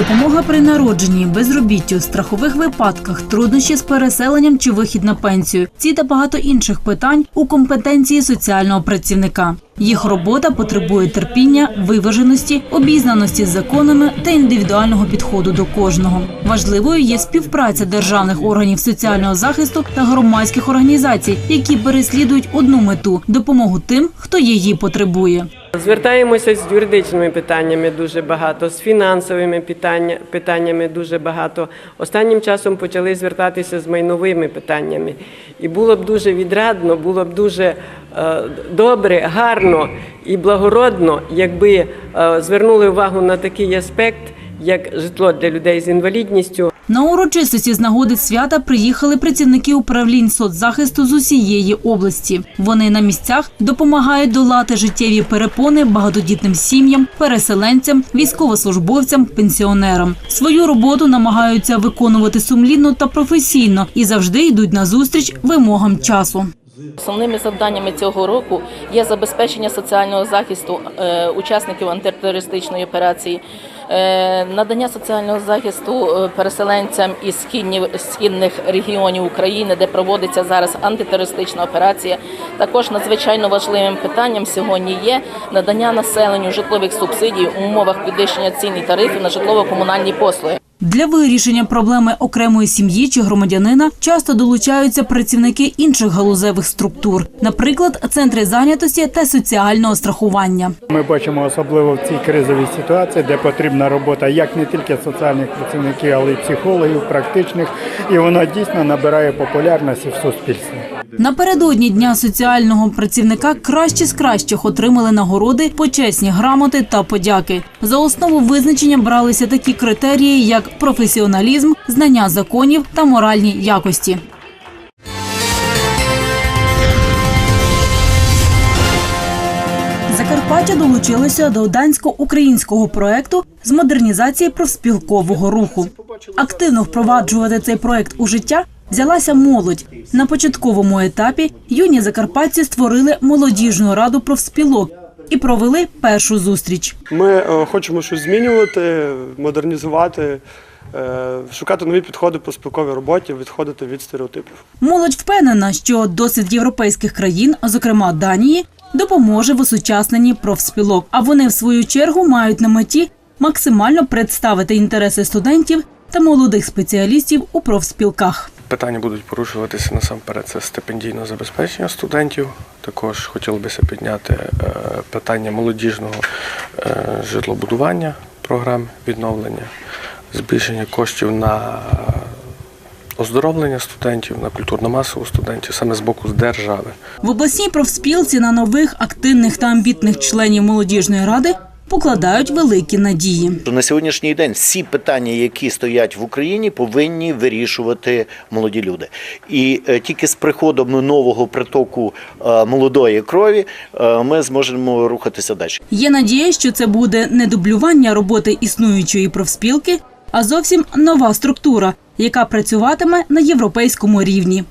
Допомога при народженні, безробіттю, страхових випадках, труднощі з переселенням чи вихід на пенсію. Ці та багато інших питань у компетенції соціального працівника. Їх робота потребує терпіння, виваженості, обізнаності з законами та індивідуального підходу до кожного. Важливою є співпраця державних органів соціального захисту та громадських організацій, які переслідують одну мету допомогу тим, хто її потребує. Звертаємося з юридичними питаннями дуже багато, з фінансовими питання, питаннями дуже багато. Останнім часом почали звертатися з майновими питаннями. І було б дуже відрадно, було б дуже е, добре, гарно і благородно, якби е, звернули увагу на такий аспект, як житло для людей з інвалідністю. На урочистості з нагоди свята приїхали працівники управлінь соцзахисту з усієї області. Вони на місцях допомагають долати життєві перепони багатодітним сім'ям, переселенцям, військовослужбовцям, пенсіонерам. Свою роботу намагаються виконувати сумлінно та професійно і завжди йдуть на зустріч вимогам часу. Основними завданнями цього року є забезпечення соціального захисту е, учасників антитерористичної операції, надання соціального захисту е, переселенцям із східних регіонів України, де проводиться зараз антитерористична операція. Також надзвичайно важливим питанням сьогодні є надання населенню житлових субсидій у умовах підвищення цін і тарифів на житлово-комунальні послуги. Для вирішення проблеми окремої сім'ї чи громадянина часто долучаються працівники інших галузевих структур, наприклад, центри зайнятості та соціального страхування. Ми бачимо особливо в цій кризовій ситуації, де потрібна робота як не тільки соціальних працівників, але й психологів, практичних, і вона дійсно набирає популярності в суспільстві. Напередодні дня соціального працівника кращі з кращих отримали нагороди, почесні грамоти та подяки. За основу визначення бралися такі критерії, як професіоналізм, знання законів та моральні якості. Закарпаття долучилося до дансько-українського проекту з модернізації профспілкового руху. Активно впроваджувати цей проект у життя взялася молодь. На початковому етапі юні закарпатці створили молодіжну раду профспілок і провели першу зустріч. Ми е, хочемо щось змінювати, модернізувати, е, шукати нові підходи по спілковій роботі, відходити від стереотипів. Молодь впевнена, що досвід європейських країн, зокрема Данії, допоможе в осучасненні профспілок. А вони, в свою чергу, мають на меті максимально представити інтереси студентів та молодих спеціалістів у профспілках. Питання будуть порушуватися насамперед. Це стипендійне забезпечення студентів. Також хотілося підняти е, питання молодіжного е, житлобудування, програм відновлення, збільшення коштів на оздоровлення студентів, на культурно-масову студентів саме з боку держави. В обласній профспілці на нових активних та амбітних членів молодіжної ради покладають великі надії. На сьогоднішній день всі питання, які стоять в Україні, повинні вирішувати молоді люди. І е, тільки з приходом нового притоку е, молодої крові е, ми зможемо рухатися далі. Є надія, що це буде не дублювання роботи існуючої профспілки, а зовсім нова структура, яка працюватиме на європейському рівні.